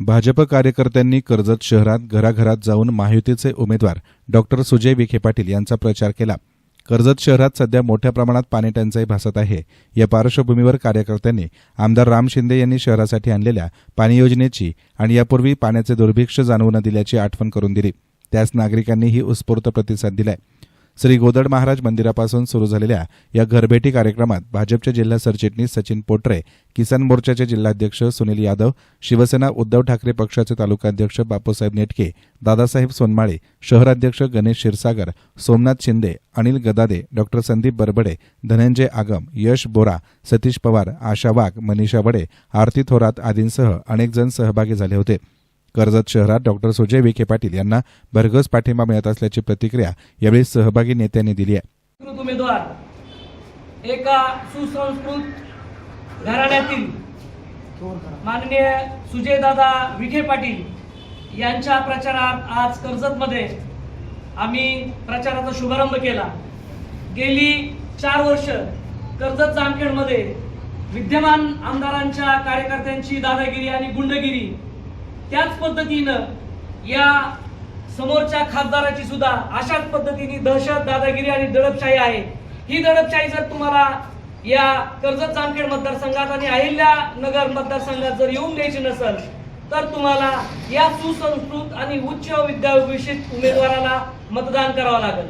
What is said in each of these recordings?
भाजप कार्यकर्त्यांनी कर्जत शहरात घराघरात जाऊन महायुतीचे उमेदवार डॉक्टर सुजय विखे पाटील यांचा प्रचार केला. कर्जत शहरात सध्या मोठ्या प्रमाणात पाणी टंचाई भासत आहे. या पार्श्वभूमीवर कार्यकर्त्यांनी आमदार राम शिंदे यांनी शहरासाठी आणलेल्या पाणी योजनेची आणि यापूर्वी पाण्याचे दुर्भिक्ष जाणवू न दिल्याची आठवण करून दिली. त्यास नागरिकांनीही उत्स्फूर्त प्रतिसाद दिलाय. श्री गोदड महाराज मंदिरापासून सुरू झालेल्या या घरभेटी कार्यक्रमात भाजपचे जिल्हा सरचिटणीस सचिन पोटरे किसान मोर्चाचे जिल्हाध्यक्ष सुनील यादव शिवसेना उद्धव ठाकरे पक्षाचे तालुकाध्यक्ष बापूसाहेब नेटके दादासाहेब सोनमाळे शहराध्यक्ष गणेश क्षीरसागर सोमनाथ शिंदे अनिल गदादे डॉक्टर संदीप बरबडे धनंजय आगम यश बोरा सतीश पवार आशा वाघ मनीषा बडे आरती थोरात आदींसह अनेक जण सहभागी झाले होते. कर्जत शहरात डॉक्टर सुजय विखे पाटील यांना भरघस पाठिंबा मिळत असल्याची प्रतिक्रिया यावेळी सहभागी नेत्यांनी दिली आहे. उमेदवार एका सुसंस्कृत घराण्यातील माननीय सुजयदादा विखे पाटील यांच्या प्रचारात आज कर्जतमध्ये आम्ही प्रचाराचा शुभारंभ केला. गेली चार वर्ष कर्जत जामखेडमध्ये विद्यमान आमदारांच्या कार्यकर्त्यांची दादागिरी आणि गुंडगिरी त्याच पद्धतीनं या समोरच्या खासदाराची सुद्धा अशाच पद्धतीने दहशत दादागिरी आणि दडपशाही आहे. ही दडपशाही जर तुम्हाला या कर्जत जामखेड मतदारसंघात आणि अहिल्या नगर मतदारसंघात जर येऊन द्यायची नसेल तर तुम्हाला या सुसंस्कृत आणि उच्च विद्याभूषित उमेदवाराला मतदान करावं लागेल.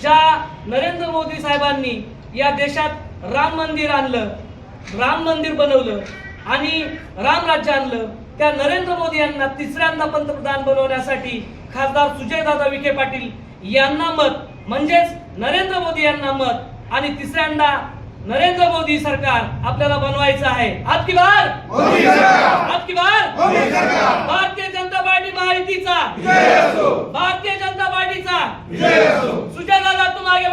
ज्या नरेंद्र मोदी साहेबांनी या देशात राम मंदिर आणलं राम मंदिर बनवलं आणि राम राज्य आणलं त्या नरेंद्र मोदी यांना तिसऱ्यांदा पंतप्रधान बनवण्यासाठी खासदार सुजयदादा विखे पाटील यांना मत म्हणजेच नरेंद्र मोदी यांना मत आणि तिसऱ्यांदा नरेंद्र मोदी सरकार आपल्याला बनवायचं आहे. आज की बार! आज की बार! भारतीय जनता पार्टी महायुतीचा! भारतीय जनता पार्टीचा! सुजयदादा तुम आगे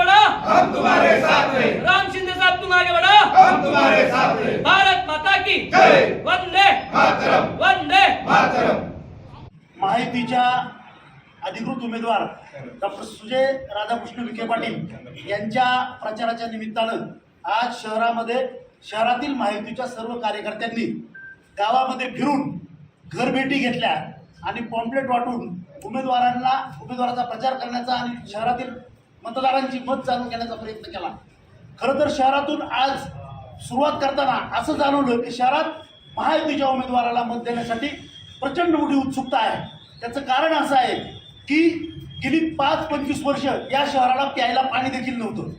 हैं। राम शिंदे साहब तुम आगे बढ़ो हम तुम्हारे साथ हैं भारत माता की जय। वंदे। मातरम। वंदे। मातरम। माहितीच्या अधिकृत उमेदवार डॉक्टर सुजय राधाकृष्ण विखे पाटील यांच्या प्रचाराच्या निमित्तानं आज शहरामध्ये शहरातील माहितीच्या सर्व कार्यकर्त्यांनी गावामध्ये फिरून घरभेटी घेतल्या आणि पॉम्पलेट वाटून उमेदवारांना उमेदवाराचा प्रचार करण्याचा आणि शहरातील मतदारांची मत जाणून घेण्याचा प्रयत्न केला. खरं तर शहरातून आज सुरुवात करताना असं जाणवलं की शहरात महायुतीच्या उमेदवाराला मत देण्यासाठी प्रचंड मोठी उत्सुकता आहे. त्याचं कारण असं आहे की गेली पाच पंचवीस वर्ष या शहराला प्यायला पाणी देखील नव्हतं.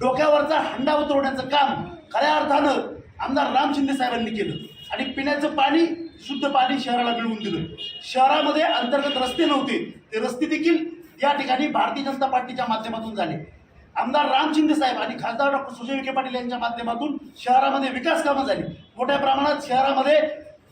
डोक्यावरचा हंडा उतरवण्याचं काम खऱ्या अर्थानं आमदार राम शिंदे साहेबांनी केलं. आणि पिण्याचं पाणी शुद्ध पाणी शहराला मिळवून दिलं. शहरामध्ये अंतर्गत रस्ते नव्हते. ते रस्ते देखील या ठिकाणी भारतीय जनता पार्टीच्या माध्यमातून झाले. आमदार राम शिंदे साहेब आणि खासदार डॉक्टर सुजय विखे पाटील यांच्या माध्यमातून शहरामध्ये विकास कामं झाली. मोठ्या प्रमाणात शहरामध्ये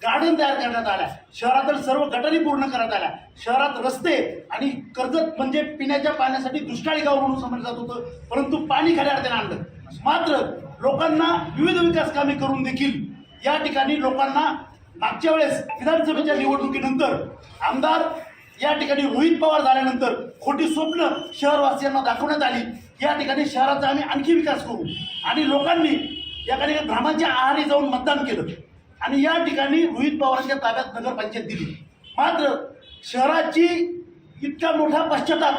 गार्डन तयार करण्यात आल्या. शहरातील सर्व गटारी पूर्ण करण्यात आल्या. शहरात रस्ते आणि कर्जत म्हणजे पिण्याच्या पाण्यासाठी दुष्काळी गाव म्हणून समजलं जात होतं परंतु पाणी खऱ्या अर्थाने आणलं. मात्र लोकांना विविध विकास कामे करून देखील या ठिकाणी लोकांना मागच्या वेळेस विधानसभेच्या निवडणुकीनंतर आमदार या ठिकाणी रोहित पवार झाल्यानंतर खोटी स्वप्न शहरवासियांना दाखवण्यात आली. या ठिकाणी शहराचा आम्ही आणखी विकास करू. आणि लोकांनी या ठिकाणी भ्रामाच्या आहारी जाऊन मतदान केलं. आणि या ठिकाणी रोहित पवारांच्या ताब्यात नगरपंचायत दिली. मात्र शहराची इतका मोठा पश्चाताप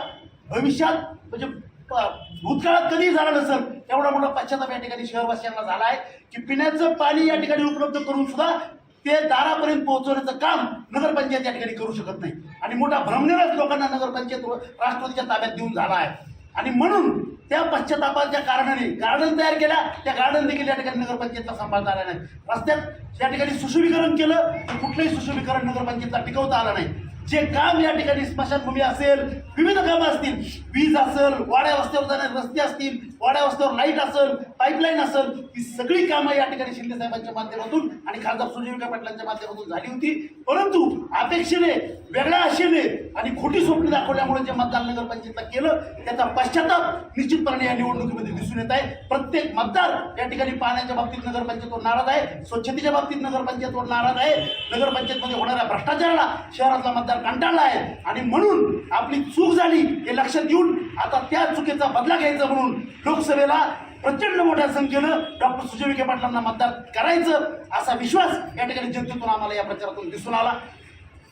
भविष्यात म्हणजे प- भूतकाळात कधी झाला नसेल एवढा मोठा पश्चाताप या ठिकाणी शहरवासियांना झाला आहे की पिण्याचं पाणी या ठिकाणी उपलब्ध करून सुद्धा ते दारापर्यंत पोहोचवण्याचं काम नगरपंचायत या ठिकाणी करू शकत नाही. आणि मोठा भ्रमनिरस लोकांना नगरपंचायत व राष्ट्रवादीच्या ताब्यात देऊन झाला आहे. आणि म्हणून त्या पश्चातापाच्या कारणाने गार्डन तयार केल्या त्या गार्डन देखील या ठिकाणी नगरपंचायतला सांभाळता आला नाही. रस्त्यात या ठिकाणी सुशोभीकरण केलं तर कुठलंही सुशोभीकरण नगरपंचायतला टिकवता आलं नाही. जे काम या ठिकाणी स्मशानभूमी असेल विविध कामं असतील. वीज असेल वाड्या रस्त्यावर जाणारे रस्ते असतील वाड्या रस्त्यावर लाइट असेल पाईपलाईन असेल ही सगळी कामं या ठिकाणी शिंदे साहेबांच्या माध्यमातून आणि खासदार सुजयविका पाटलांच्या माध्यमातून झाली होती. परंतु अपेक्षेने वेगळ्या आशेने आणि खोटी स्वप्न दाखवल्यामुळे जे मतदान नगरपंचायतला केलं त्याचा पश्चाताप निश्चितपणे या निवडणुकीमध्ये दिसून येत आहे. प्रत्येक मतदार या ठिकाणी पाण्याच्या बाबतीत नगरपंचायतवर नाराज आहे स्वच्छतेच्या बाबतीत नगरपंचायतवर नाराज आहे. नगरपंचायतमध्ये होणाऱ्या भ्रष्टाचाराला शहरातला मतदार कंटाळला आहे. आणि म्हणून आपली चूक झाली हे लक्षात घेऊन आता त्या चुकीचा बदला घ्यायचा म्हणून लोकसभेला प्रचंड मोठ्या संख्येनं डॉक्टर सुजय विखे पाटलांना मतदान करायचं असा विश्वास या ठिकाणी जनतेतून आम्हाला या प्रचारातून दिसून आला.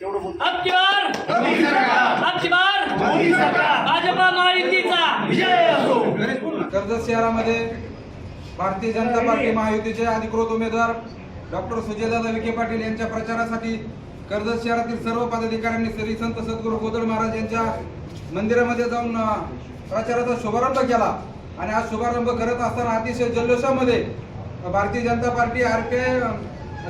एवढं बोलतो अबकी बार मोदी सरकार! अबकी बार मोदी सरकार! भाजपा महायुतीचा! विजय असो! कर्जत शहरामध्ये भारतीय जनता पार्टी महायुतीचे अधिकृत उमेदवार डॉक्टर सुजयदादा विखे पाटील यांच्या प्रचारासाठी कर्जत शहरातील सर्व पदाधिकाऱ्यांनी श्री संत सद्गुरू गोदड महाराज यांच्या मंदिरामध्ये जाऊन प्रचाराचा शुभारंभ केला. आणि आज शुभारंभ करत असताना अतिशय जल्लोषामध्ये भारतीय जनता पार्टी आर के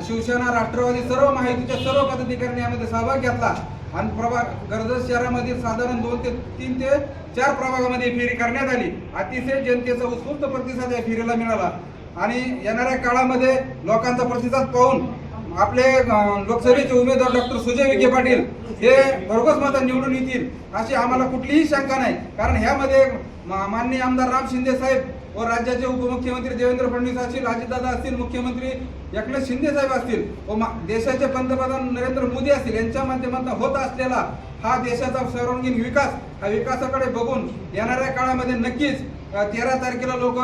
शिवसेना राष्ट्रवादी सर्व माहितीच्या सर्व पदाधिकाऱ्यांनी यामध्ये सहभाग घेतला. आणि प्रभाग कर्जत शहरामधील साधारण दोन ते तीन ते चार प्रभागामध्ये फेरी करण्यात आली. अतिशय जनतेचा उत्स्फूर्त प्रतिसाद या फेरीला मिळाला. आणि येणाऱ्या काळामध्ये लोकांचा प्रतिसाद पाहून आपले लोकसभेचे उमेदवार डॉक्टर सुजय विखे पाटील हे भरघोस मतात निवडून येतील अशी आम्हाला कुठलीही शंका नाही. कारण ह्यामध्ये माननीय आमदार राम शिंदे साहेब व राज्याचे उपमुख्यमंत्री देवेंद्र फडणवीस असतील अजितदादा असतील मुख्यमंत्री एकनाथ शिंदे साहेब असतील व मा- देशाचे पंतप्रधान नरेंद्र मोदी असतील यांच्या माध्यमातून होत असलेला हा देशाचा सर्वांगीण विकास हा विकासाकडे बघून येणाऱ्या काळामध्ये नक्कीच तेरा तारखेला लोक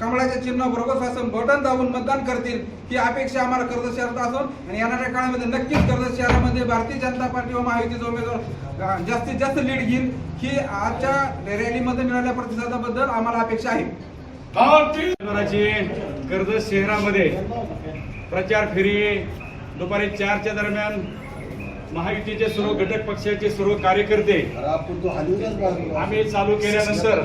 कमळाच्या चिन्ह बरोबर असं बटन दाबून मतदान करतील ही अपेक्षा आम्हाला कर्जत शहरात असून आणि येणाऱ्या काळामध्ये नक्कीच कर्जत शहरामध्ये भारतीय जनता पार्टी व महायुतीचा उमेदवार जास्तीत जास्त लीड घेईल ही आजच्या रॅलीमध्ये मिळालेल्या प्रतिसादाबद्दल आम्हाला अपेक्षा आहे. कर्जत शहरामध्ये प्रचार फेरी दुपारी चारच्या दरम्यान महायुतीचे सर्व घटक पक्षाचे सर्व कार्यकर्ते आम्ही चालू केल्यानंतर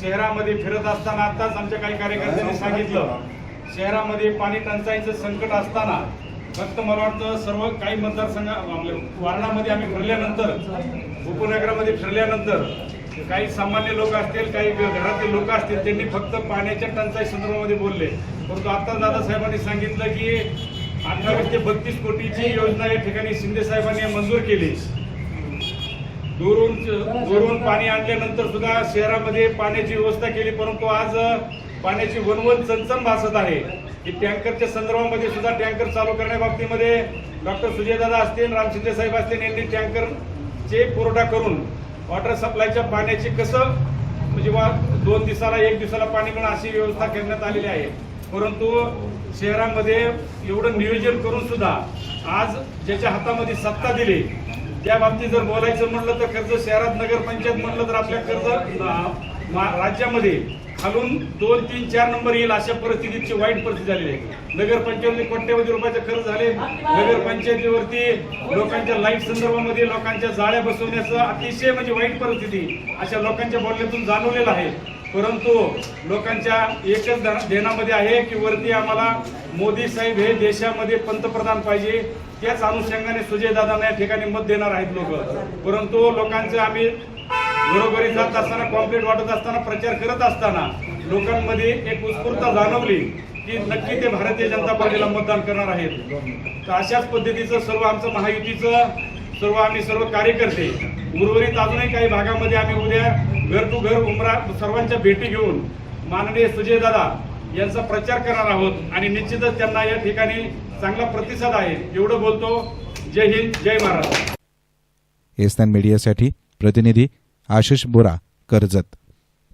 शहरामध्ये फिरत असताना आताच आमच्या काही कार्यकर्त्यांनी सांगितलं. शहरामध्ये पाणी टंचाईचं संकट असताना फक्त मला वाटतं सर्व काही मतदारसंघ आपल्या वार्डामध्ये आम्ही फिरल्यानंतर उपनगरामध्ये फिरल्यानंतर काही सामान्य लोक असतील काही घरातील लोक असतील त्यांनी फक्त पाण्याच्या टंचाई संदर्भामध्ये बोलले. परंतु आता दादासाहेबांनी सांगितलं की अठ्ठावीस ते बत्तीस कोटीची योजना या ठिकाणी शिंदे साहेबांनी मंजूर केली. दुरून दुरून पाणी आणल्यानंतर सुद्धा शहरामध्ये पाण्याची व्यवस्था केली परंतु आज पाण्याची वनवन चणचण भासत आहे. की टँकरच्या संदर्भामध्ये सुद्धा टँकर चालू करण्याबाबतीमध्ये डॉक्टर सुजयदादा असतील राम शिंदे साहेब असतील यांनी टँकरचे पुरवठा करून वॉटर सप्लायच्या पाण्याची कसं म्हणजे वा दोन दिवसाला एक दिवसाला पाणी मिळणं अशी व्यवस्था करण्यात आलेली आहे. परंतु शहरामध्ये एवढं नियोजन करून सुद्धा आज ज्याच्या हातामध्ये सत्ता दिली त्या बाबतीत जर बोलायचं म्हणलं तर कर्ज शहरात नगरपंचायत म्हणलं तर आपल्या कर्ज राज्यामध्ये खालून दोन तीन चार नंबर येईल अशा परिस्थितीची वाईट परिस्थिती झालेली आहे. नगरपंचायतीमध्ये कोट्यवधी रुपयाचे खर्च झाले. नगरपंचायतीवरती लोकांच्या लाइट संदर्भामध्ये लोकांच्या जाळ्या बसवण्याचं अतिशय म्हणजे वाईट परिस्थिती अशा लोकांच्या बोलण्यातून जाणवलेलं आहे. परंतु लोकांच्या एकच ध्यानामध्ये आहे की वरती आम्हाला मोदी साहेब हे देशामध्ये पंतप्रधान पाहिजे. त्याच अनुषंगाने सुजयदादांना या ठिकाणी मत देणार आहेत लोक. परंतु लोकांचं आम्ही घरोघरी जात असताना कॉम्प्लेट वाटत असताना प्रचार करत असताना लोकांमध्ये एक उत्स्फूर्त जाणवली. की नक्की ते भारतीय जनता पार्टीला मतदान करणार आहेत. तर अशाच पद्धतीचं सर्व आमचं महायुतीचं सर्व आम्ही सर्व कार्यकर्ते उर्वरित अजूनही काही भागामध्ये आम्ही उद्या घर टू घर उमरा सर्वांच्या भेटी घेऊन माननीय सुजयदादा यांचा प्रचार करणार आहोत आणि निश्चितच त्यांना या ठिकाणी चांगला प्रतिसाद आहे एवढं बोलतो. जय हिंद जय महाराष्ट्र एसनान मीडियासाठी प्रतिनिधी आशिष बोरा कर्जत.